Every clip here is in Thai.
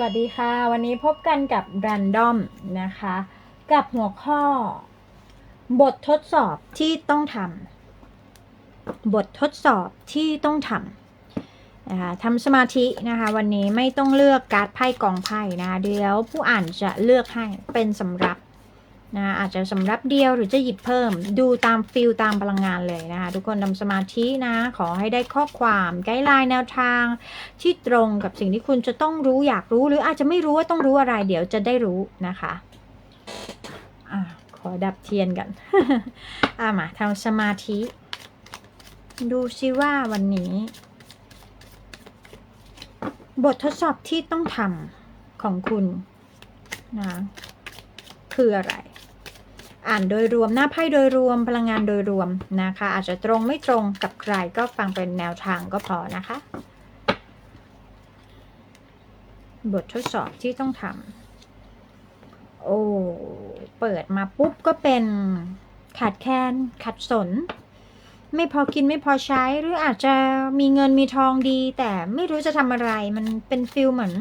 สวัสดีค่ะ วันนี้พบกันกับแรนดอมนะคะ กับหัวข้อ บททดสอบที่ต้องทำบททดสอบที่ต้องทำนะคะทำสมาธินะคะ วันนี้ไม่ต้องเลือกการ์ดไพ่กองไพ่นะะเดี๋ยวผู้อ่านจะเลือกให้เป็นสำรับ นะอาจจะสำรับเดียวหรือจะหยิบเพิ่ม ดูตามฟิลตามพลังงานเลยนะคะ ทุกคนทำสมาธินะ ขอให้ได้ข้อความไกด์ไลน์แนวทาง ที่ตรงกับสิ่งที่คุณจะต้องรู้อยากรู้ หรืออาจจะไม่รู้ว่าต้องรู้อะไรเดี๋ยวจะได้รู้นะคะอะขอดับเทียนกันอะมาทำสมาธิ ดูซิว่าวันนี้ บททดสอบที่ต้องทำของคุณนะคืออะไร อ่านโดยรวมหน้าไพ่โดยรวมพลังงานโดยรวมนะคะ อาจจะตรงไม่ตรงกับใครก็ฟังเป็นแนวทางก็พอนะคะ บททดสอบที่ต้องทำโอ้เปิดมาปุ๊บก็เป็นขาดแคลนขัดสน ไม่พอกินไม่พอใช้หรืออาจจะมีเงินมีทองดี แต่ไม่รู้จะทำอะไรมันเป็นฟิลเหมือน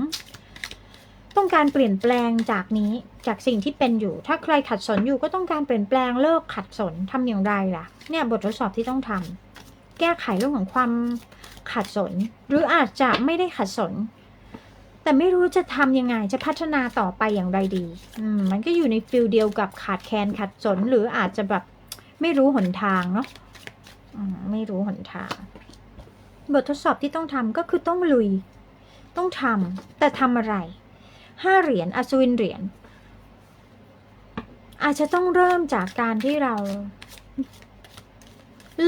ต้องการเปลี่ยนแปลงจากนี้จากสิ่งที่เป็นอยู่ ถ้าใครขัดสนอยู่ก็ต้องการเปลี่ยนแปลงเลิกขัดสนทำอย่างไรล่ะ เนี่ยบททดสอบที่ต้องทำแก้ไขเรื่องของความขัดสน หรืออาจจะไม่ได้ขัดสน แต่ไม่รู้จะทำยังไงจะพัฒนาต่อไปอย่างไรดีอืมมันก็อยู่ในฟิลเดียวกับขาดแคลนขัดสน หรืออาจจะแบบไม่รู้หนทางเนาะไม่รู้หนทาง บททดสอบที่ต้องทำก็คือต้องลุย ต้องทำแต่ทำอะไร ห้าเหรียญอัศวินเหรียญอาจจะต้องเริ่มจากการที่เรา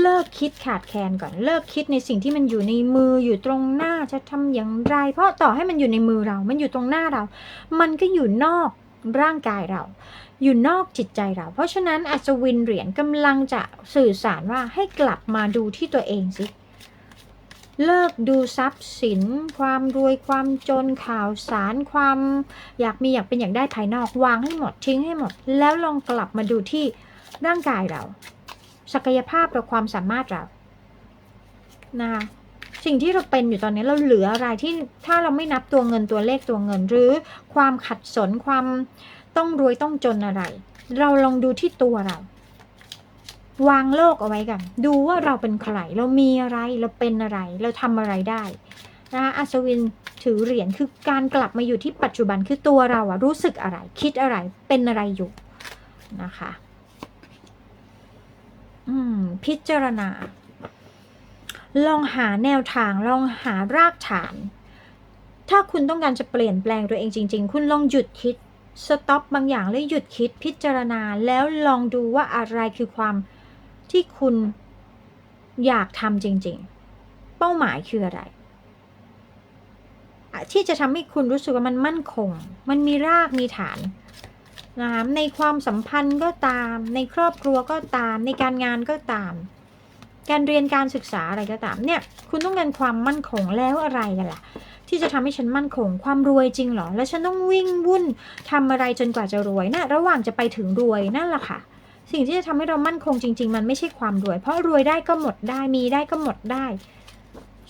เลิกคิดขาดแคลนก่อน เลิกคิดในสิ่งที่มันอยู่ในมืออยู่ตรงหน้าจะทำอย่างไร เพราะต่อให้มันอยู่ในมือเรา มันอยู่ตรงหน้าเรา มันก็อยู่นอกร่างกายเรา อยู่นอกจิตใจเรา เพราะฉะนั้นอัศวินเหรียญกำลังจะสื่อสารว่าให้กลับมาดูที่ตัวเองสิ เลิกดูทรัพย์สิน ความรวยความจนข่าวสารความ อยากมีอยากเป็นอยากได้ภายนอกวางให้หมดทิ้งให้หมด แล้วลองกลับมาดูที่ร่างกายเรา ศักยภาพเราความสามารถเรานะคะสิ่งที่เราเป็นอยู่ตอนนี้เราเหลืออะไรที่ถ้าเราไม่นับตัวเงินตัวเลขตัวเงิน หรือความขัดสนความต้องรวยต้องจนอะไร เราลองดูที่ตัวเรา วางโลกเอาไว้กัน ดูว่าเราเป็นใคร เรามีอะไร เราเป็นอะไร เราทำอะไรได้นะคะอัศวินถือเหรียญคือการกลับมาอยู่ที่ปัจจุบันคือตัวเราอะรู้สึกอะไร คิดอะไรเป็นอะไรอยู่นะคะอืมพิจารณา ลองหาแนวทาง ลองหารากฐาน ถ้าคุณต้องการจะเปลี่ยนแปลงตัวเองจริง ๆ คุณลองหยุดคิดสต็อปบางอย่างแล้วหยุดคิดพิจารณาแล้วลองดูว่าอะไรคือความ ที่คุณอยากทำจริง ๆ เป้าหมายคืออะไระที่จะทำให้คุณรู้สึกว่ามันมั่นคง มันมีรากมีฐานนะคะในความสัมพันธ์ก็ตาม ในครอบครัวก็ตาม ในการงานก็ตาม การเรียนการศึกษาอะไรก็ตาม เนี่ย คุณต้องการความมั่นคงแล้วอะไรกันล่ะ ที่จะทำให้ฉันมั่นคง ความรวยจริงหรอ แล้วฉันต้องวิ่งวุ่นทำอะไรจนกว่าจะรวยนะระหว่างจะไปถึงรวยนั่นแหละค่ะ สิ่งที่จะทำให้เรามั่นคงจริง ๆ มันไม่ใช่ความรวย เพราะรวยได้ก็หมดได้มีได้ก็หมดได้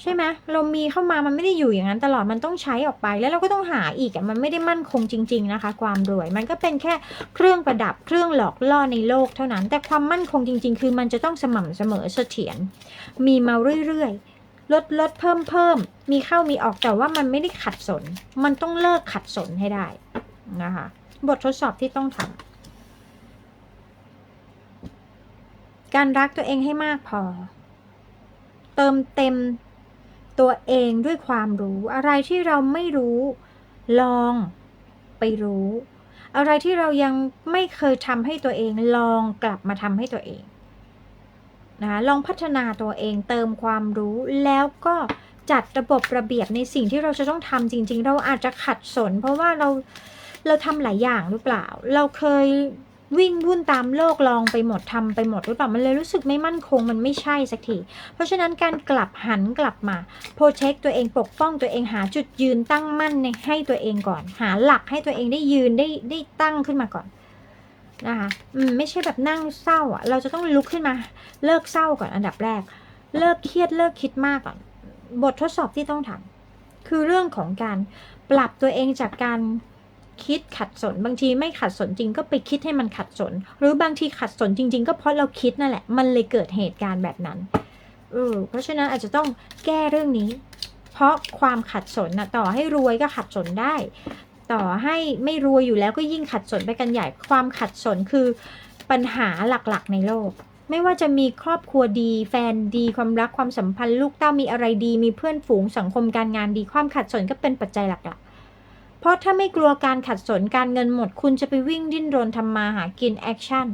ใช่ไหมเรามีเข้ามามันไม่ได้อยู่อย่างนั้นตลอดมันต้องใช้ออกไป แล้วเราก็ต้องหาอีกมันไม่ได้มั่นคงจริง ๆนะคะ ความรวยมันก็เป็นแค่เครื่องประดับเครื่องหลอกล่อในโลกเท่านั้น แต่ความมั่นคงจริง ๆ คือมันจะต้องสม่ำเสมอเสถียรมีมาเรื่อยๆลดลดเพิ่มเพิ่มมีเข้ามีออกแต่ว่ามันไม่ได้ขัดสน มันต้องเลิกขัดสนให้ได้นะคะบททดสอบที่ต้องทำ การรักตัวเองให้มากพอ เติมเต็มตัวเองด้วยความรู้อะไรที่เราไม่รู้ ลองไปรู้ อะไรที่เรายังไม่เคยทำให้ตัวเองลองกลับมาทำให้ตัวเองนะลองพัฒนาตัวเองเติมความรู้แล้วก็จัดระบบระเบียบในสิ่งที่เราจะต้องทำจริง ๆ เราอาจจะขัดสน เพราะว่าเราเราทำหลายอย่างหรือเปล่า เราเคย วิ่งวุ่นตามโลกลองไปหมดทำไปหมดหรือเปล่ามันเลยรู้สึกไม่มั่นคงมันไม่ใช่สักทีเพราะฉะนั้นการกลับหันกลับมาโปรเทคตัวเองปกป้องตัวเองหาจุดยืนตั้งมั่นในให้ตัวเองก่อน หาหลักให้ตัวเองได้ยืนได้ได้ตั้งขึ้นมาก่อนนะคะไม่ใช่แบบนั่งเศร้าอะ เราจะต้องลุกขึ้นมา เลิกเศร้าก่อนอันดับแรก เลิกเครียดเลิกคิดมากก่อน บททดสอบที่ต้องทคือเรื่องของการปรับตัวเองจากการ คิดขัดสน บางทีไม่ขัดสนจริงก็ไปคิดให้มันขัดสน หรือบางทีขัดสนจริง ๆ ก็เพราะเราคิดนั่นแหละ มันเลยเกิดเหตุการณ์แบบนั้นเออเพราะฉะนั้นอาจจะต้องแก้เรื่องนี้ เพราะความขัดสนนะต่อให้รวยก็ขัดสนได้ ต่อให้ไม่รวยอยู่แล้วก็ยิ่งขัดสนไปกันใหญ่ความขัดสนคือปัญหาหลักๆ ในโลก ไม่ว่าจะมีครอบครัวดี แฟนดีความรักความสัมพันธ์ลูกเต้ามีอะไรดี มีเพื่อนฝูงสังคมการงานดี ความขัดสนก็เป็นปัจจัยหลักๆ เพราะถ้าไม่กลัวการขัดสนการเงินหมด คุณจะไปวิ่งดิ้นรนทำมาหากินแอคชั่น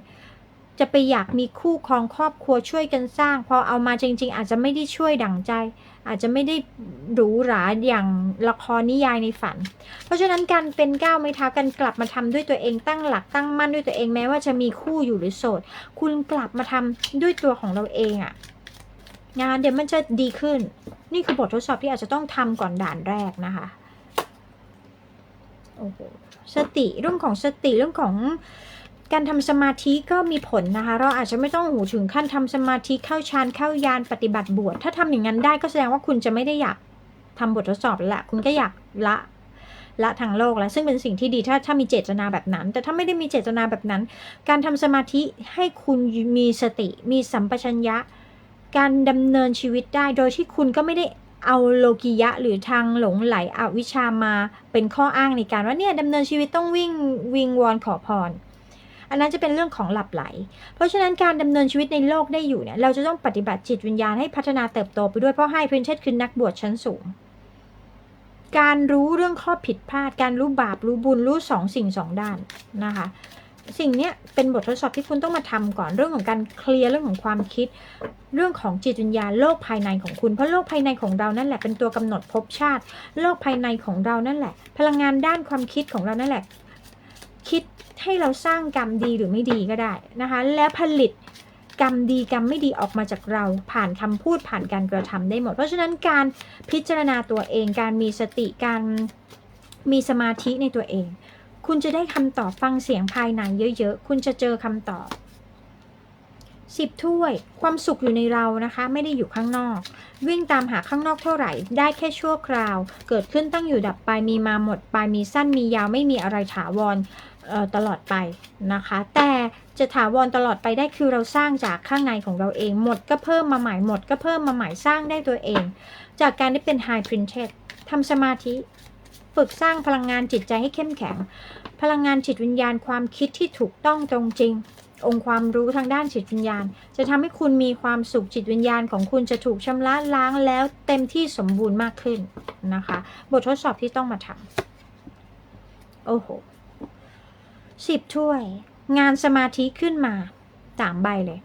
จะไปอยากมีคู่ครองครอบครัวช่วยกันสร้าง พอเอามาจริง ๆ อาจจะไม่ได้ช่วยดั่งใจ อาจจะไม่ได้หรูหราอย่างละครนิยายในฝัน เพราะฉะนั้นการเป็นก้าวไม่เท้ากันกลับมาทำด้วยตัวเองตั้งหลักตั้งมั่นด้วยตัวเองแม้ว่าจะมีคู่อยู่หรือโสด คุณกลับมาทำด้วยตัวของเราเองอะงานเดี๋ยวมันจะดีขึ้น นี่คือบททดสอบที่อาจจะต้องทำก่อนด่านแรกนะคะ โอ้โหสติเรื่องของสติเรื่องของการทำสมาธิก็มีผลนะคะ เราอาจจะไม่ต้องหูถึงขั้นทำสมาธิเข้าฌานเข้ายานปฏิบัติบวชถ้าทำอย่างนั้นได้ก็แสดงว่าคุณจะไม่ได้อยากทำบททดสอบแล้วแหละคุณก็อยากละละทางโลกแล้วซึ่งเป็นสิ่งที่ดีถ้าถ้ามีเจตนาแบบนั้น แต่ถ้าไม่ได้มีเจตนาแบบนั้น การทำสมาธิให้คุณมีสติ มีสัมปชัญญะ การดำเนินชีวิตได้โดยที่คุณก็ไม่ได้ เอาโลกิยะหรือทางหลงไหลอวิชามาเป็นข้ออ้างในการว่าเนี่ยดำเนินชีวิตต้องวิ่งวิงวอนขอพร อันนั้นจะเป็นเรื่องของหลับไหล เพราะฉะนั้นการดำเนินชีวิตในโลกได้อยู่เนี่ยเราจะต้องปฏิบัติจิตวิญญาณให้พัฒนาเติบโตไปด้วยเพราะให้เพนเชษคือนักบวชชั้นสูง การรู้เรื่องข้อผิดพลาด การรู้บาปรู้บุญรู้สองสิ่งสองด้านนะคะ สิ่งนี้เป็นบททดสอบที่คุณต้องมาทำก่อนเรื่องของการเคลียร์เรื่องของความคิด เรื่องของจิตวิญญาณโลกภายในของคุณเพราะโลกภายในของเรานั่นแหละเป็นตัวกำหนดภพชาติ โลกภายในของเรานั่นแหละ พลังงานด้านความคิดของเรานั่นแหละ คิดให้เราสร้างกรรมดีหรือไม่ดีก็ได้นะคะ แล้วผลิตกรรมดีกรรมไม่ดีออกมาจากเราผ่านคำพูดผ่านการกระทำได้หมด เพราะฉะนั้นการพิจารณาตัวเองการมีสติการมีสมาธิในตัวเอง คุณจะได้คำตอบฟังเสียงภายในเยอะๆ คุณจะเจอคำตอบสิบถ้วย ความสุขอยู่ในเรานะคะ ไม่ได้อยู่ข้างนอก วิ่งตามหาข้างนอกเท่าไหร่ ได้แค่ชั่วคราว เกิดขึ้นตั้งอยู่ดับไป มีมาหมดไป มีสั้นมียาวไม่มีอะไรถาวรตลอดไปนะคะ แต่จะถาวรตลอดไปได้คือเราสร้างจากข้างในของเราเอง หมดก็เพิ่มมาใหม่หมดก็เพิ่มมาใหม่สร้างได้ตัวเอง จากการที่เป็น High Printed ทำสมาธิ ฝึกสร้างพลังงานจิตใจให้เข้มแข็ง พลังงานจิตวิญญาณความคิดที่ถูกต้องตรงจริง องค์ความรู้ทางด้านจิตวิญญาณ จะทำให้คุณมีความสุขจิตวิญญาณของคุณจะถูกชำระล้างแล้วเต็มที่สมบูรณ์มากขึ้นนะคะ บททดสอบที่ต้องมาทำโอ้โหสิบถ้วย งานสมาธิขึ้นมาสามใบเลย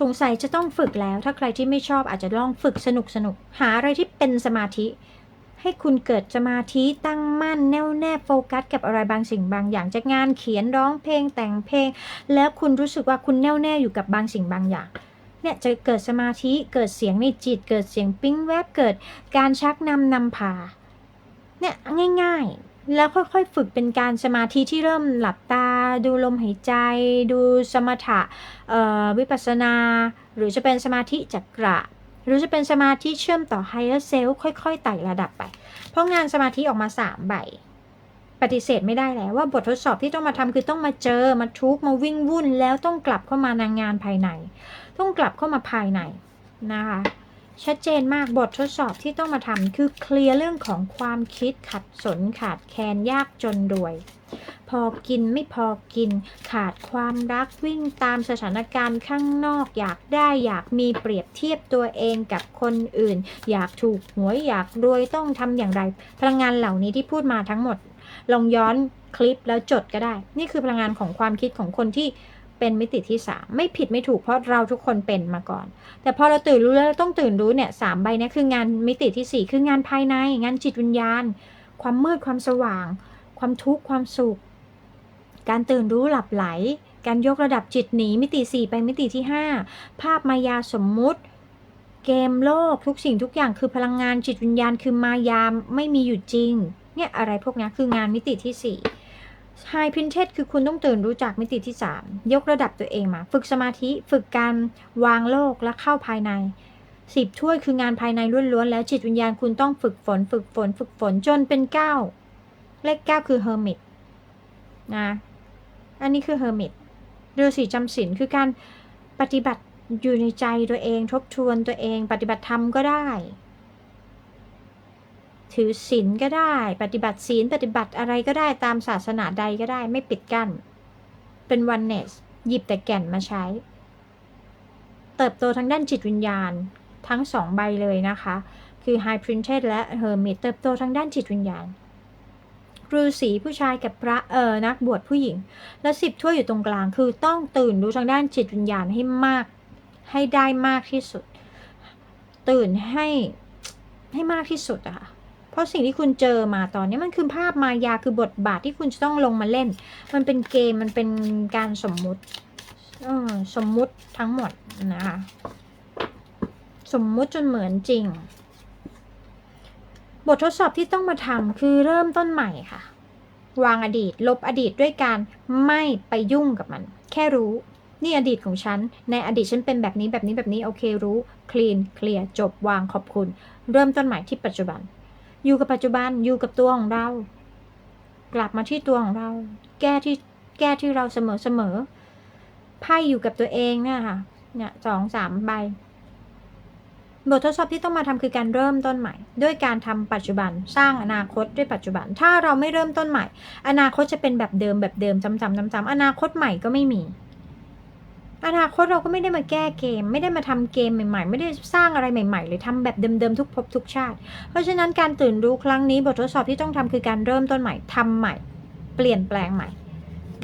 สงสัยจะต้องฝึกแล้ว ถ้าใครที่ไม่ชอบอาจจะลองฝึกสนุกสนุก หาอะไรที่เป็นสมาธิ ให้คุณเกิดสมาธิตั้งมั่นแน่วแน่โฟกัส กับอะไรบางสิ่งบางอย่างจากงานเขียนร้องเพลงแต่งเพลง แล้วคุณรู้สึกว่าคุณแน่วแน่อยู่กับบางสิ่งบางอย่างเนี่ยจะเกิดสมาธิเกิดเสียงในจิต เกิดเสียงปิ้งแวบเกิดการชักนำนำพาเนี่ยง่ายๆ แล้วค่อยๆฝึกเป็นการสมาธิที่เริ่มหลับตา ดูลมหายใจ ดูสมถะวิปัสสนา หรือจะเป็นสมาธิจักระ รือจะเป็นสมาธิเชื่อมต่อ higher self ค่อยๆไต่ระดับไป เพราะงานสมาธิออกมาสามใบปฏิเสธไม่ได้แล้วว่าบททดสอบที่ต้องมาทำคือต้องมาเจอมาทุกข์มาวิ่งวุ่น แล้วต้องกลับเข้ามานางงานภายใน ต้องกลับเข้ามาภายในนะคะชัดเจนมากบททดสอบที่ต้องมาทำคือเคลียร์เรื่องของความคิดขัดสนขาดแคลนยากจนรวย พอกินไม่พอกิน ขาดความรักวิ่งตามสถานการณ์ข้างนอก อยากได้อยากมีเปรียบเทียบตัวเองกับคนอื่น อยากถูกหวยอยากรวยต้องทำอย่างไร พลังงานเหล่านี้ที่พูดมาทั้งหมด ลองย้อนคลิปแล้วจดก็ได้ นี่คือพลังงานของความคิดของคนที่เป็นมิติที่สามไม่ผิดไม่ถูกเพราะเราทุกคนเป็นมาก่อน แต่พอเราตื่นรู้แล้วต้องตื่นรู้เนี่ยสามใบนี้คืองานมิติที่สี่คืองานภายใน งานจิตวิญญาณ ความมืดความสว่าง ความทุกข์ความสุข การตื่นรู้หลับไหล การยกระดับจิตหนีมิติสี่ไปมิติที่ห้าภาพมายาสมมุติ เกมโลกทุกสิ่งทุกอย่างคือพลังงานจิตวิญญาณคือมายาไม่มีอยู่จริง เนี่ยอะไรพวกนี้คืองานมิติที่สี่ High Printed คือคุณต้องตื่นรู้จากมิติที่ 3 ยกระดับตัวเองมา ฝึกสมาธิฝึกการวางโลกและเข้าภายในสิบถ้วยคืองานภายในล้วนๆแล้วจิตวิญญาณคุณต้องฝึกฝน ฝึกฝน ฝึกฝนจนเป็นเก้า เลขเก้าคือเฮอร์มิตนะ อันนี้คือเฮอร์มิตฤาษีจำศีลคือการปฏิบัติอยู่ในใจตัวเองทบทวนตัวเองปฏิบัติธรรมก็ได้ ถือศีลก็ได้ ปฏิบัติศีลปฏิบัติอะไรก็ได้ตามศาสนาใดก็ได้ไม่ปิดกั้น เป็นวันเนสหยิบแต่แก่นมาใช้ เติบโตทางด้านจิตวิญญาณทั้งสองใบเลยนะคะ คือ High Princess และ Hermit เติบโตทางด้านจิตวิญญาณ ฤาษีผู้ชายกับพระเออนักบวชผู้หญิง และสิบถ้วยอยู่ตรงกลาง คือต้องตื่นรู้ทางด้านจิตวิญญาณให้มาก ให้ได้มากที่สุด ตื่นให้ให้มากที่สุดอะค่ะเพราะสิ่งที่คุณเจอมาตอนนี้มันคือภาพมายาคือบทบาทที่คุณจะต้องลงมาเล่น มันเป็นเกมมันเป็นการสมมุติสมมุติทั้งหมดนะคะสมมุติจนเหมือนจริง บททดสอบที่ต้องมาทำคือเริ่มต้นใหม่ค่ะ วางอดีต ลบอดีตด้วยการไม่ไปยุ่งกับมัน แค่รู้ นี่อดีตของฉัน ในอดีตฉันเป็นแบบนี้แบบนี้แบบนี้โอเครู้ คลีน เคลียร์ จบ วาง ขอบคุณ เริ่มต้นใหม่ที่ปัจจุบัน อยู่กับปัจจุบัน อยู่กับตัวของเรา กลับมาที่ตัวของเรา แก้ที่ แก้ที่เราเสมอเสมอไพ่อยู่กับตัวเองเนี่ยค่ะ เนี่ยสองสามใบ บททดสอบที่ต้องมาทำคือการเริ่มต้นใหม่ ด้วยการทำปัจจุบันสร้างอนาคตด้วยปัจจุบัน ถ้าเราไม่เริ่มต้นใหม่ อนาคตจะเป็นแบบเดิมแบบเดิมจำๆจำๆอนาคตใหม่ก็ไม่มี อนาคตเราก็ไม่ได้มาแก้เกม ไม่ได้มาทำเกมใหม่ๆ ไม่ได้สร้างอะไรใหม่ๆเลยทำแบบเดิมๆทุกภพทุกชาติ เพราะฉะนั้นการตื่นรู้ครั้งนี้บททดสอบที่ต้องทำคือการเริ่มต้นใหม่ทำใหม่ เปลี่ยนแปลงใหม่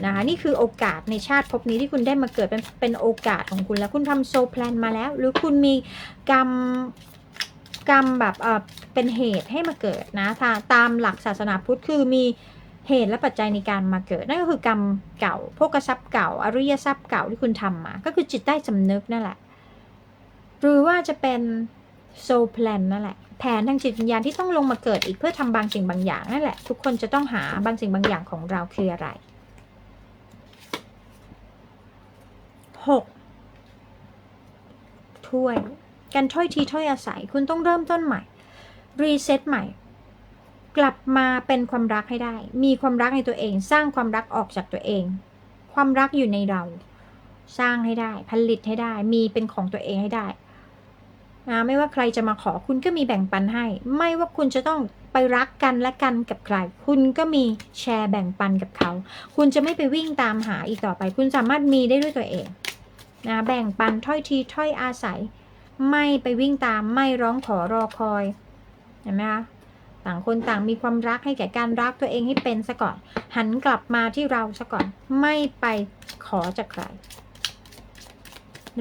นะคะนี่คือโอกาสในชาติภพนี้ที่คุณได้มาเกิดเป็นเป็นโอกาสของคุณแล้วคุณทำโซแพลนมาแล้ว หรือคุณมีกรรมกรรมแบบเออเป็นเหตุให้มาเกิดนะตาตามหลักศาสนาพุทธคือมีเหตุและปัจจัยในการมาเกิด นั่นก็คือกรรมเก่าพกทรัพย์เก่า อริยทรัพย์เก่าที่คุณทำมา ก็คือจิตใต้สำนึกนั่นแหละ หรือว่าจะเป็นโซแพลนนั่นแหละ แผนทางจิตวิญญาณที่ต้องลงมาเกิดอีกเพื่อทำบางสิ่งบางอย่างนั่นแหละ ทุกคนจะต้องหาบางสิ่งบางอย่างของเราคืออะไร หกถ้วยการถ้อยทีถ้อยอาศัย คุณต้องเริ่มต้นใหม่ รีเซ็ตใหม่ กลับมาเป็นความรักให้ได้ มีความรักในตัวเอง สร้างความรักออกจากตัวเอง ความรักอยู่ในเรา สร้างให้ได้ ผลิตให้ได้ มีเป็นของตัวเองให้ได้นะไม่ว่าใครจะมาขอคุณก็มีแบ่งปันให้ ไม่ว่าคุณจะต้องไปรักกันและกันกับใคร คุณก็มีแชร์แบ่งปันกับเขา คุณจะไม่ไปวิ่งตามหาอีกต่อไป คุณสามารถมีได้ด้วยตัวเอง นะแบ่งปันถ้อยทีถ้อยอาศัย ไม่ไปวิ่งตามไม่ร้องขอรอคอยเห็นไหมคะต่างคนต่างมีความรักให้แก่การรักตัวเองให้เป็นซะก่อน หันกลับมาที่เราซะก่อน ไม่ไปขอจากใคร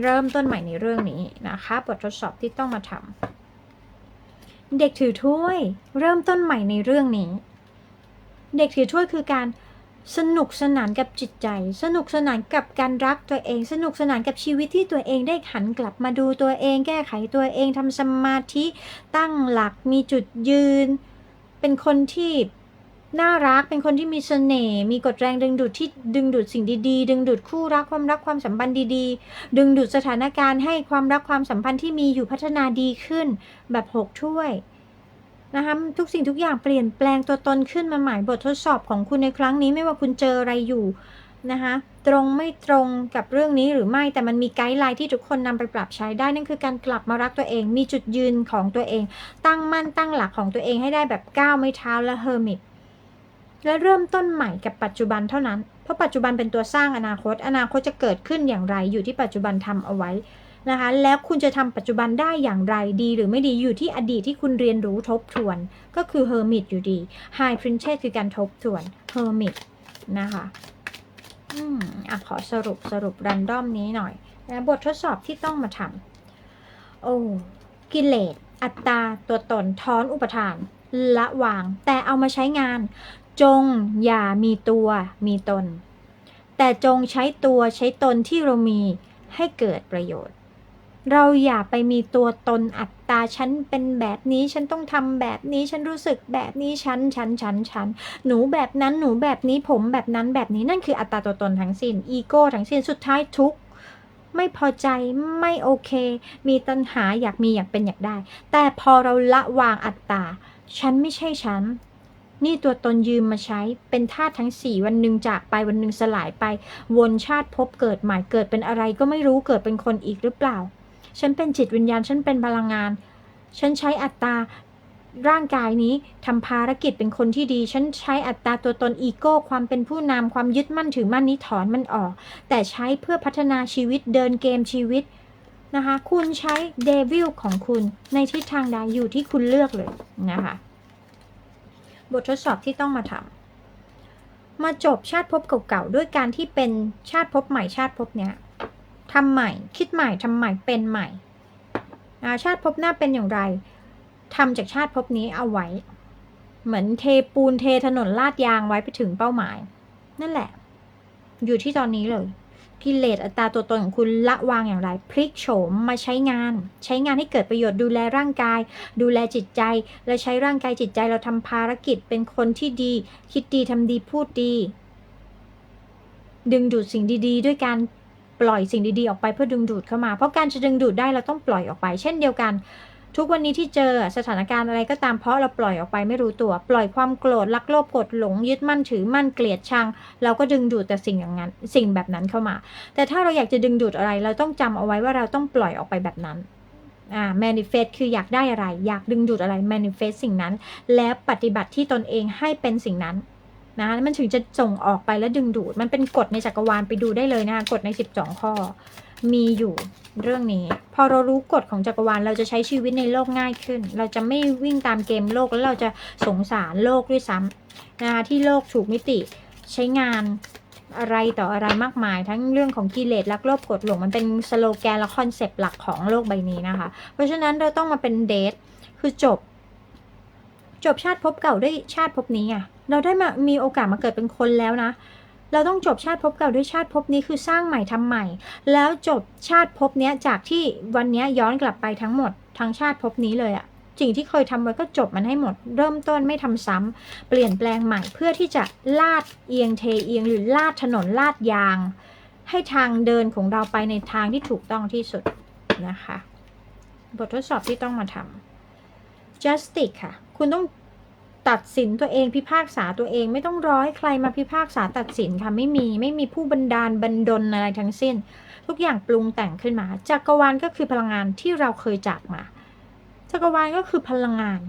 เริ่มต้นใหม่ในเรื่องนี้นะคะ บททดสอบที่ต้องมาทำเด็กถือถ้วย เริ่มต้นใหม่ในเรื่องนี้ เด็กถือถ้วยคือการ สนุกสนานกับจิตใจ สนุกสนานกับการรักตัวเอง สนุกสนานกับชีวิตที่ตัวเองได้หันกลับมาดูตัวเอง แก้ไขตัวเองทำสมาธิตั้งหลักมีจุดยืน เป็นคนที่น่ารักเป็นคนที่มีเสน่ห์มีกฎแรงดึงดูดที่ดึงดูดสิ่งดีๆ ดึงดูดคู่รักความรักความสัมพันธ์ดีๆ ดึงดูดสถานการณ์ให้ความรักความสัมพันธ์ที่มีอยู่พัฒนาดีขึ้นแบบหกถ้วย นะคะทุกสิ่งทุกอย่างเปลี่ยนแปลงตัวตนขึ้นมาใหม่บททดสอบของคุณในครั้งนี้ไม่ว่าคุณเจออะไรอยู่นะคะตรงไม่ตรงกับเรื่องนี้หรือไม่แต่มันมีไกด์ไลน์ที่ทุกคนนำไปปรับใช้ได้นั่นคือการกลับมารักตัวเอง มีจุดยืนของตัวเอง ตั้งมั่นตั้งหลักของตัวเองให้ได้แบบก้าวไม่เท้าและเฮอร์มิตและเริ่มต้นใหม่กับปัจจุบันเท่านั้น เพราะปัจจุบันเป็นตัวสร้างอนาคต อนาคตจะเกิดขึ้นอย่างไรอยู่ที่ปัจจุบันทำเอาไว้ นะคะ แล้วคุณจะทำปัจจุบันได้อย่างไรดีหรือไม่ดีอยู่ที่อดีตที่คุณเรียนรู้ทบทวน ก็คือเฮอร์มิตอยู่ดี High Princess คือการทบทวนเฮอร์มิตนะคะอืมอะขอสรุปสรุปรันดอมนี้หน่อยนะบททดสอบที่ต้องมาทำโอ้กิเลสอัตตาตัวตนท้อนอุปทาน ละวาง แต่เอามาใช้งาน จงอย่ามีตัวมีตน แต่จงใช้ตัวใช้ตนที่เรามีให้เกิดประโยชน์ เราอย่าไปมีตัวตนอัตตาฉันเป็นแบบนี้ฉันต้องทำแบบนี้ฉันรู้สึกแบบนี้ฉันฉันฉันฉันหนูแบบนั้นหนูแบบนี้ผมแบบนั้นแบบนี้นั่นคืออัตตาตัวตนทั้งสิ้นอีโก้ทั้งสิ้นสุดท้ายทุกข์ไม่พอใจไม่โอเค มีตัณหาอยากมีอยากเป็นอยากได้ แต่พอเราละวางอัตตา ฉันไม่ใช่ฉัน นี่ตัวตนยืมมาใช้เป็นธาตุทั้งสี่วันหนึ่งจากไปวันหนึ่งสลายไป วนชาติพบเกิดใหม่เกิดเป็นอะไรก็ไม่รู้เกิดเป็นคนอีกหรือเปล่า ฉันเป็นจิตวิญญาณ ฉันเป็นพลังงาน ฉันใช้อัตตาร่างกายนี้ทำภารกิจเป็นคนที่ดี ฉันใช้อัตตาตัวตนอีโก้ความเป็นผู้นำความยึดมั่นถือมั่นนี้ถอนมันออก แต่ใช้เพื่อพัฒนาชีวิตเดินเกมชีวิตนะคะ คุณใช้เดวิลของคุณในทิศทางใดอยู่ที่คุณเลือกเลยนะคะ บททดสอบที่ต้องมาทำมาจบชาติภพเก่าๆด้วยการที่เป็นชาติภพใหม่ชาติภพเนี้ย ทำใหม่ คิดใหม่ทำใหม่เป็นใหม่ชาติภพหน้าเป็นอย่างไรทำจากชาติภพนี้เอาไว้ เหมือนเทปูนเทถนนลาดยางไว้ไปถึงเป้าหมาย นั่นแหละ อยู่ที่ตอนนี้เลยกิเลสอัตราตัวตนของคุณละวางอย่างไร พลิกโฉมมาใช้งาน ใช้งานให้เกิดประโยชน์ดูแลร่างกาย ดูแลจิตใจ และใช้ร่างกายจิตใจเราทำภารกิจเป็นคนที่ดี คิดดีทำดีพูดดี ดึงดูดสิ่งดี ๆ ด้วยการ ปล่อยสิ่งดีๆออกไปเพื่อดึงดูดเข้ามา เพราะการจะดึงดูดได้เราต้องปล่อยออกไป เช่นเดียวกัน ทุกวันนี้ที่เจอสถานการณ์อะไรก็ตามเพราะเราปล่อยออกไปไม่รู้ตัว ปล่อยความโกรธรักโลภกดหลง ยึดมั่นถือมั่นเกลียดชัง เราก็ดึงดูดแต่สิ่งอย่างนั้น สิ่งแบบนั้นเข้ามา แต่ถ้าเราอยากจะดึงดูดอะไร เราต้องจำเอาไว้ว่าเราต้องปล่อยออกไปแบบนั้นอ่า manifest คืออยากได้อะไร อยากดึงดูดอะไร manifest สิ่งนั้น แล้วปฏิบัติที่ตนเองให้เป็นสิ่งนั้น นะมันถึงจะส่งออกไปแล้วดึงดูด มันเป็นกฎในจักรวาลไปดูได้เลยนะคะกฎใน 12 ข้อ มีอยู่เรื่องนี้ พอเรารู้กฎของจักรวาลเราจะใช้ชีวิตในโลกง่ายขึ้น เราจะไม่วิ่งตามเกมโลกแล้วเราจะสงสารโลกด้วยซ้ำนะคะที่โลกถูกมิติใช้งานอะไรต่ออะไรมากมาย ทั้งเรื่องของกิเลสรักโลภกดหลงมันเป็นสโลแกนและคอนเซปต์หลักของโลกใบนี้นะคะ เพราะฉะนั้นเราต้องมาเป็นเดทคือจบ จบชาติภพเก่าด้วยชาติภพนี้อะเราได้มามีโอกาสมาเกิดเป็นคนแล้วนะ เราต้องจบชาติภพเก่าด้วยชาติภพนี้คือสร้างใหม่ทำใหม่ แล้วจบชาติภพเนี้ยจากที่วันเนี้ยย้อนกลับไปทั้งหมดทั้งชาติภพนี้เลยอะสิ่งที่เคยทำไว้ก็จบมันให้หมด เริ่มต้นไม่ทำซ้ำเปลี่ยนแปลงใหม่เพื่อที่จะลาดเอียงเทเอียงหรือลาดถนนลาดยาง ให้ทางเดินของเราไปในทางที่ถูกต้องที่สุดนะคะ บททดสอบที่ต้องมาทำ justice ค่ะ คุณต้องตัดสินตัวเองพิพากษาตัวเองไม่ต้องรอให้ใครมาพิพากษาตัดสินค่ะไม่มีไม่มีผู้บันดาลบันดลอะไรทั้งสิ้น ทุกอย่างปรุงแต่งขึ้นมาจักรวาลก็คือพลังงานที่เราเคยจากมาจักรวาลก็คือพลังงาน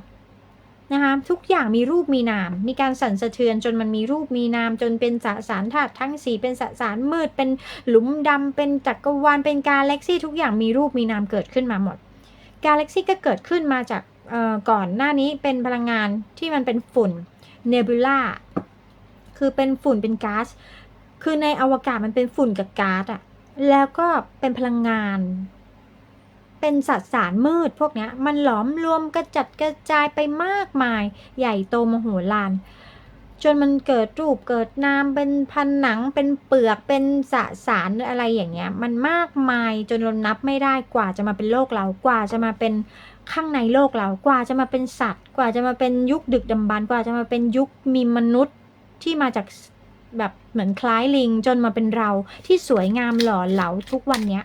นะคะทุกอย่างมีรูปมีนาม มีการสั่นสะเทือนจนมันมีรูปมีนาม จนเป็นสสารธาตุทั้งสีเป็นสสารมืดเป็นหลุมดำเป็นจักรวาลเป็นกาแล็กซี่ทุกอย่างมีรูปมีนามเกิดขึ้นมาหมด กาแล็กซี่ก็เกิดขึ้นมาจาก ก่อนหน้านี้เป็นพลังงานที่มันเป็นฝุ่นเนบูล่าคือเป็นฝุ่นเป็นก๊าซคือในอวกาศมันเป็นฝุ่นกับก๊าซอะแล้วก็เป็นพลังงาน เป็นสสารมืดพวกนี้มันหลอมรวมกระจัดกระจายไปมากมาย ใหญ่โตมโหฬารจนมันเกิดรูปเกิดนามเป็นพันหนังเป็นเปลือกเป็นสสารอะไรอย่างเงี้ย มันมากมายจนเรานับไม่ได้กว่าจะมาเป็นโลกเรากว่าจะมาเป็น ข้างในโลกเรากว่าจะมาเป็นสัตว์ กว่าจะมาเป็นยุคดึกดำบรรพ์กว่าจะมาเป็นยุคมีมนุษย์ที่มาจากแบบเหมือนคล้ายลิงจนมาเป็นเราที่สวยงามหล่อเหลาทุกวันเนี้ย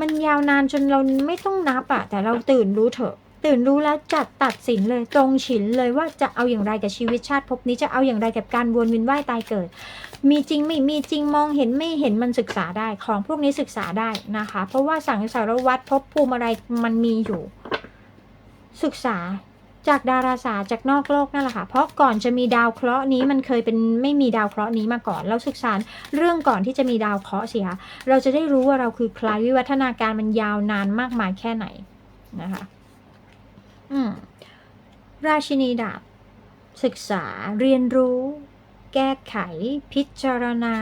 มันยาวนานจนเราไม่ต้องนับอะแต่เราตื่นรู้เถอะ ตื่นรู้แล้วจัดตัดสินเลยตรงฉินเลยว่าจะเอาอย่างไรกับชีวิตชาติภพนี้จะเอาอย่างไรกับการวนเวียนว่ายตายเกิด มีจริงไม่มีจริงมองเห็นไม่เห็นมันศึกษาได้ของพวกนี้ศึกษาได้นะคะ เพราะว่าสังสารวัตรภพภูมิอะไรมันมีอยู่ ศึกษาจากดาราศาสตร์จากนอกโลกนั่นแหละค่ะ เพราะก่อนจะมีดาวเคราะห์นี้มันเคยเป็นไม่มีดาวเคราะห์นี้มาก่อน เราศึกษาเรื่องก่อนที่จะมีดาวเคราะห์เสียเราจะได้รู้ว่าเราคือใครวิวัฒนาการมันยาวนานมากมายแค่ไหนนะคะ ราชินีดาบ ศึกษาเรียนรู้ แก้ไข พิจารณา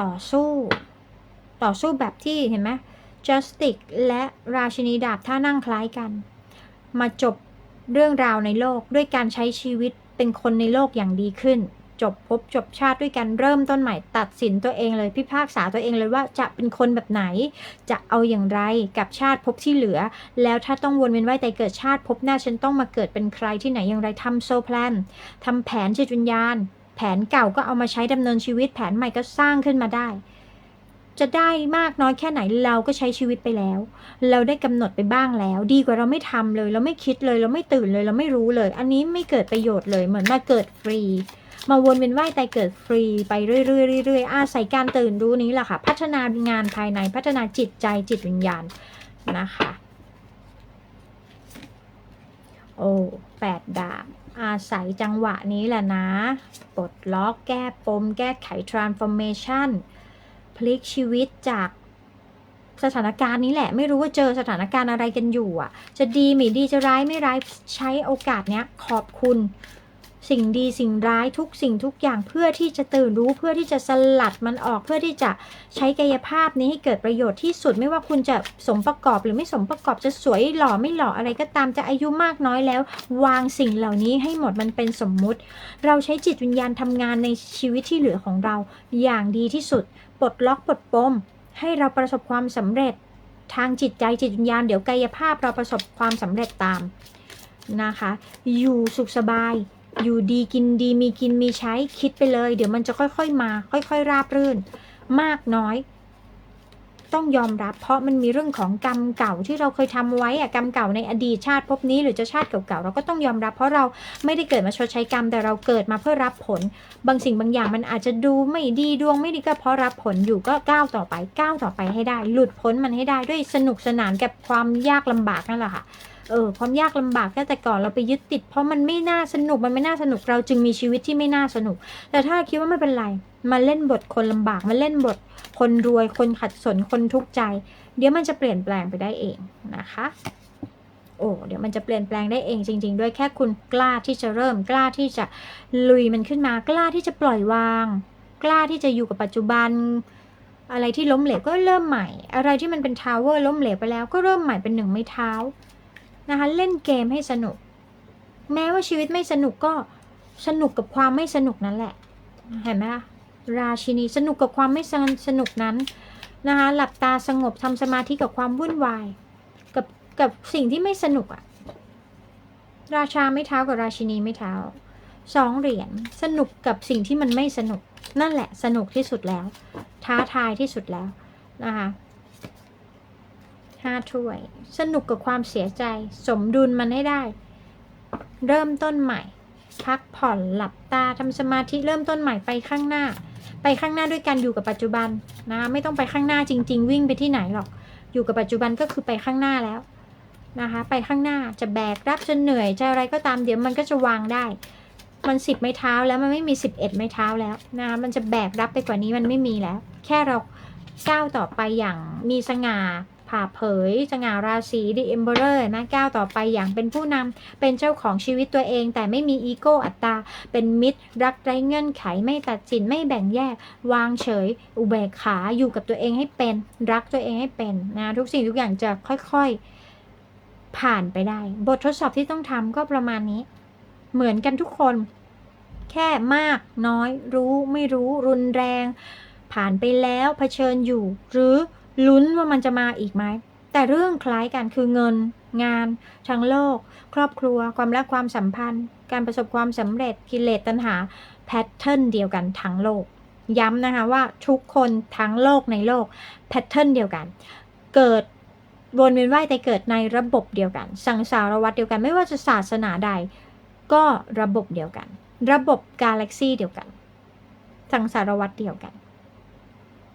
ต่อสู้ ต่อสู้แบบที่เห็นไหม justice และราชินีดาบท่านั่งคล้ายกัน มาจบเรื่องราวในโลกด้วยการใช้ชีวิตเป็นคนในโลกอย่างดีขึ้น จบพบจบชาติด้วยกันเริ่มต้นใหม่ตัดสินตัวเองเลยพิพากษาตัวเองเลยว่าจะเป็นคนแบบไหน จะเอาอย่างไรกับชาติภพที่เหลือ แล้วถ้าต้องวนเวียนว่ายแต่เกิดชาติภพหน้าฉันต้องมาเกิดเป็นใครที่ไหนอย่างไรทำโซแพลนทำแผนจิตวิญญาณ แผนเก่าก็เอามาใช้ดำเนินชีวิต แผนใหม่ก็สร้างขึ้นมาได้จะได้มากน้อยแค่ไหนเราก็ใช้ชีวิตไปแล้ว เราได้กำหนดไปบ้างแล้ว ดีกว่าเราไม่ทำเลย เราไม่คิดเลย เราไม่ตื่นเลย เราไม่รู้เลย อันนี้ไม่เกิดประโยชน์เลยเหมือนมาเกิดฟรี มาวนเวียนว่ายตายเกิดฟรีไปเรื่อยๆเรื่อยๆอาศัยการตื่นรู้นี้แหละค่ะ พัฒนางานภายในพัฒนาจิตใจจิตวิญญาณนะคะ โอ้แปดดาบอาศัยจังหวะนี้แหละนะ ปลดล็อกแก้ปม แก้ไข transformation พลิกชีวิตจากสถานการณ์นี้แหละ ไม่รู้ว่าเจอสถานการณ์อะไรกันอยู่อะ จะดีไม่ดีจะร้ายไม่ร้ายใช้โอกาสเนี้ยขอบคุณ สิ่งดีสิ่งร้ายทุกสิ่งทุกอย่างเพื่อที่จะตื่นรู้เพื่อที่จะสลัดมันออกเพื่อที่จะใช้กายภาพนี้ให้เกิดประโยชน์ที่สุดไม่ว่าคุณจะสมประกอบหรือไม่สมประกอบจะสวยหล่อไม่หล่ออะไรก็ตามจะอายุมากน้อยแล้ว วางสิ่งเหล่านี้ให้หมดมันเป็นสมมุติ เราใช้จิตวิญญาณทำงานในชีวิตที่เหลือของเราอย่างดีที่สุดปลดล็อกปลดปม ให้เราประสบความสำเร็จทางจิตใจจิตวิญญาณเดี๋ยวกายภาพเราประสบความสำเร็จตามนะคะ อยู่สุขสบาย อยู่ดีกินดีมีกินมีใช้คิดไปเลย เดี๋ยวมันจะค่อยๆมา ค่อยๆ ราบรื่น มากน้อย ต้องยอมรับ เพราะมันมีเรื่องของกรรมเก่าที่เราเคยทำไว้อะกรรมเก่าในอดีตชาติภพนี้ หรือจะชาติเก่าๆเราก็ต้องยอมรับ เพราะเราไม่ได้เกิดมาชดใช้กรรมแต่เราเกิดมาเพื่อรับผล บางสิ่งบางอย่างมันอาจจะดูไม่ดีดวงไม่ดีก็เพราะรับผลอยู่ก็ก้าวต่อไปก้าวต่อไปให้ได้ หลุดพ้นมันให้ได้ด้วยสนุกสนานกับความยากลำบากนั่นแหละค่ะ เออความยากลำบากตั้งแต่ก่อนเราไปยึดติด เพราะมันไม่น่าสนุกมันไม่น่าสนุกเราจึงมีชีวิตที่ไม่น่าสนุก แต่ถ้าคิดว่าไม่เป็นไรมาเล่นบทคนลำบากมาเล่นบทคนรวยคนขัดสนคนทุกข์ใจ เดี๋ยวมันจะเปลี่ยนแปลงไปได้เองนะคะโอ้เดี๋ยวมันจะเปลี่ยนแปลงได้เองจริง ๆ ด้วยแค่คุณกล้าที่จะเริ่มกล้าที่จะลุยมันขึ้นมากล้าที่จะปล่อยวาง กล้าที่จะอยู่กับปัจจุบัน อะไรที่ล้มเหลวก็เริ่มใหม่ อะไรที่มันเป็นทาวเวอร์ล้มเหลวไปแล้วก็เริ่มใหม่เป็นหนึ่งไม้เท้า นะคะเล่นเกมให้สนุก แม้ว่าชีวิตไม่สนุกก็สนุกกับความไม่สนุกนั่นแหละ เห็นไหมคะราชินีสนุกกับความไม่สนุกนั้นนะคะหลับตาสงบทำสมาธิกับความวุ่นวาย กับกับสิ่งที่ไม่สนุกอะราชาไม่เท้ากับราชินีไม่เท้าสองเหรียญสนุกกับสิ่งที่มันไม่สนุก นั่นแหละสนุกที่สุดแล้ว ท้าทายที่สุดแล้วนะคะ ห้าถ้วย สนุกกับความเสียใจ สมดุลมันให้ได้ เริ่มต้นใหม่ พักผ่อนหลับตาทำสมาธิเริ่มต้นใหม่ไปข้างหน้า ไปข้างหน้าด้วยการอยู่กับปัจจุบันนะ ไม่ต้องไปข้างหน้าจริง ๆ วิ่งไปที่ไหนหรอก อยู่กับปัจจุบันก็คือไปข้างหน้าแล้วนะคะ ไปข้างหน้าจะแบกรับจะเหนื่อยจะอะไรก็ตามเดี๋ยวมันก็จะวางได้ มันสิบไม้เท้าแล้วมันไม่มีสิบเอ็ดไม้เท้าแล้วนะมันจะแบกรับไปกว่านี้มันไม่มีแล้ว แค่เราก้าวต่อไปอย่างมีสง่า ผ่าเผยสง่าราศีดิเอมเบอร์นะก้าวต่อไปอย่างเป็นผู้นำเป็นเจ้าของชีวิตตัวเอง แต่ไม่มีอีโก้อัตตา เป็นมิตร รักไร้เงื่อนไขไม่ตัดสินไม่แบ่งแยก วางเฉย อุเบกขาอยู่กับตัวเองให้เป็น รักตัวเองให้เป็นนะทุกสิ่งทุกอย่างจะค่อยๆ ผ่านไปได้ บททดสอบที่ต้องทำก็ประมาณนี้ เหมือนกันทุกคน แค่มากน้อย รู้ไม่รู้รุนแรง ผ่านไปแล้วเผชิญอยู่ หรือ ลุ้นว่ามันจะมาอีกไหม แต่เรื่องคล้ายกันคือเงิน งาน ทั้งโลก ครอบครัว ความรักความสัมพันธ์ การประสบความสำเร็จกิเลสตัณหาแพทเทิร์นเดียวกันทั้งโลก ย้ำนะคะว่าทุกคนทั้งโลกในโลกแพทเทิร์นเดียวกัน เกิดวนเวียนว่ายแต่เกิดในระบบเดียวกัน สังสารวัฏเดียวกันไม่ว่าจะศาสนาใด ก็ระบบเดียวกัน ระบบกาแล็กซีเดียวกัน สังสารวัฏเดียวกัน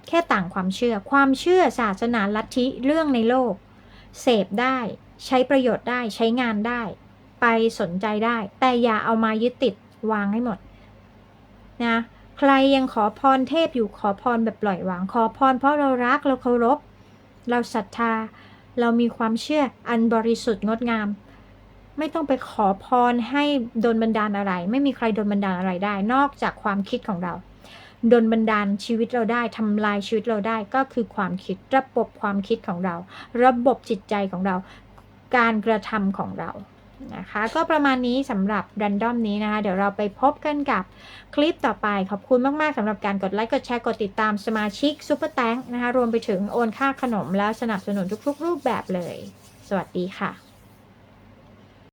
แค่ต่างความเชื่อ ความเชื่อศาสนาลัทธิเรื่องในโลก เสพได้ ใช้ประโยชน์ได้ใช้งานได้ ไปสนใจได้ แต่อย่าเอามายึดติดวางให้หมดนะใครยังขอพรเทพอยู่ขอพรแบบปล่อยวางขอพรเพราะเรารักเราเคารพ เราศรัทธา เรามีความเชื่ออันบริสุทธิ์งดงาม ไม่ต้องไปขอพรให้โดนบันดาลอะไร ไม่มีใครโดนบันดาลอะไรได้ นอกจากความคิดของเรา ดนบันดาลชีวิตเราได้ทำลายชีวิตเราได้ก็คือความคิดระบบความคิดของเรา ระบบจิตใจของเรา การกระทำของเรานะคะก็ประมาณนี้สำหรับรันดอมนี้นะคะ เดี๋ยวเราไปพบกันกับคลิปต่อไปขอบคุณมาก ๆสำหรับการกดไลค์ กดแชร์ กดติดตามสมาชิกซูเปอร์แตงนะคะ รวมไปถึงโอนค่าขนมแล้วสนับสนุนทุก ๆ รูปแบบเลย สวัสดีค่ะ